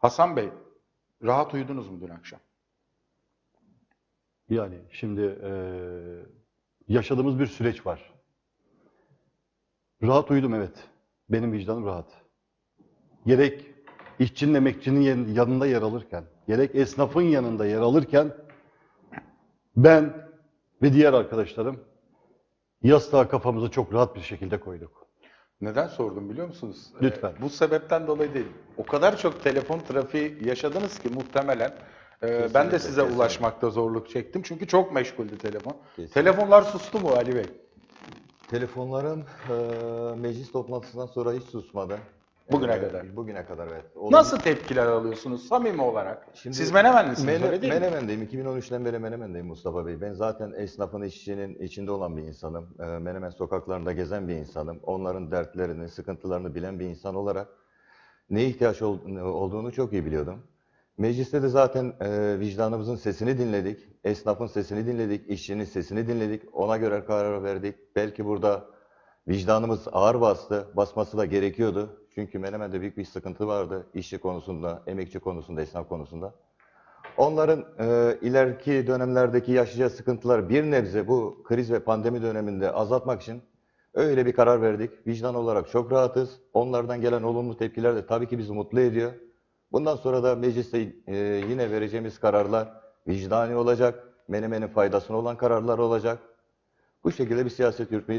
Hasan Bey, rahat uyudunuz mu dün akşam? Yani şimdi eee, yaşadığımız bir süreç var. Rahat uyudum evet. Benim vicdanım rahat. Gerek işçinin emekçinin yan- yanında yer alırken, gerek esnafın yanında yer alırken ben ve diğer arkadaşlarım yastığa kafamızı çok rahat bir şekilde koyduk. Neden sordum biliyor musunuz? Ee, Lütfen. bu sebepten dolayı değil. O kadar çok telefon trafiği yaşadınız ki muhtemelen. Ee, ben de size kesinlikle. ulaşmakta zorluk çektim. Çünkü çok meşguldü telefon. Kesinlikle. Telefonlar sustu mu Ali Bey? Telefonlarım eee, meclis toplantısından sonra hiç susmadı. Bugüne Eee, kadar. Bugüne kadar evet. Olumlu- Nasıl tepkiler alıyorsunuz samimi olarak? Şimdi- Siz Menemenlisiniz Mene- öyle değil mi? Menemen'deyim. 2013'ten beri Menemen'deyim Mustafa Bey. Ben zaten esnafın, işçinin içinde olan bir insanım. Eee, Menemen sokaklarında gezen bir insanım. Onların dertlerini, sıkıntılarını bilen bir insan olarak neye ihtiyaç ol- olduğunu çok iyi biliyordum. Mecliste de zaten eee, vicdanımızın sesini dinledik. Esnafın sesini dinledik, işçinin sesini dinledik. Ona göre karar verdik. Belki burada vicdanımız ağır bastı. Basması da gerekiyordu. Çünkü Menemen'de büyük bir sıkıntı vardı. işçi konusunda, emekçi konusunda, esnaf konusunda. Onların e, ileriki dönemlerdeki yaşayacağı sıkıntılar bir nebze bu kriz ve pandemi döneminde azaltmak için öyle bir karar verdik. Vicdan olarak çok rahatız. Onlardan gelen olumlu tepkiler de tabii ki bizi mutlu ediyor. Bundan sonra da mecliste e, yine vereceğimiz kararlar vicdani olacak. Menemenin faydasına olan kararlar olacak. Bu şekilde bir siyaset yürütmeyi